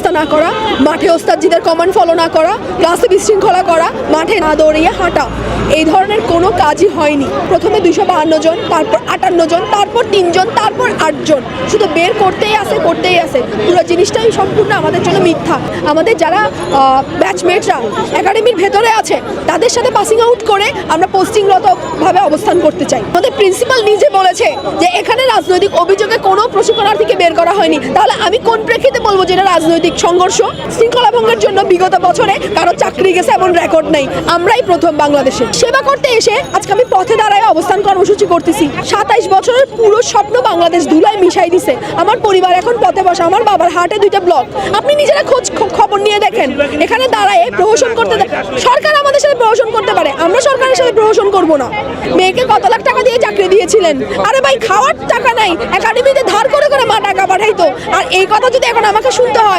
ব্যবস্থা না করা, মাঠে ওস্তাদজিদের কমান্ড ফলো না করা ক্লাসে বিশৃঙ্খলা করা, মাঠে না দৌড়িয়ে হাঁটা, এই ধরনের কোনো কাজই হয়নি। প্রথমে দুশো বাহান্ন জন, তারপর আটান্ন জন, তারপর তিনজন তারপর আটজন শুধু বের করতেই আসে করতেই আসে। পুরো জিনিসটাই সম্পূর্ণ আমাদের জন্য মিথ্যা। আমাদের যারা ব্যাচমেটরা একাডেমির ভেতরে আছে, তাদের সাথে পাসিং আউট করে আমরা পোস্টিংরতভাবে অবস্থান করতে চাই। আমাদের প্রিন্সিপাল নিজে বলেছে যে, এখানে রাজনৈতিক অভিযোগে কোনো প্রশিক্ষণার্থীকে বের করা হয়নি। তাহলে আমি কোন প্রেক্ষিতে বলব যে, এটা রাজনৈতিক সংঘর্ষ শৃঙ্খলা ভঙ্গের জন্য বিগত বছরে কারও চাকরি গেছে এমন রেকর্ড নেই। আমরাই প্রথম বাংলাদেশে। সেবা করতে এসে আজকে আমি পথে দাঁড়ায় অবস্থান কর্মসূচি করতেছি। সাতাইশ বছরের পুরো স্বপ্ন বাংলাদেশ ধুলায় মিশাই দিছে। আমার পরিবার এখন পথে বসা, আমার বাবার হার্টে দুইটা ব্লক আপনি নিজেরা খোঁজ খবর নিয়ে দেখেন। এখানে দাঁড়ায় প্রহসন করতে সরকার আমাদের সাথে প্রহসন করতে পারে। আমরা সরকারের সাথে প্রহসন করব না। মেয়েকে কত লাখ টাকা দিয়ে চাকরি দিয়েছিলেন? আরে ভাই, খাওয়ার টাকা নাই। একাডেমিতে ধার করে করে মা টাকা পাঠাইতো। আর এই কথা যদি এখন আমাকে শুনতে হয়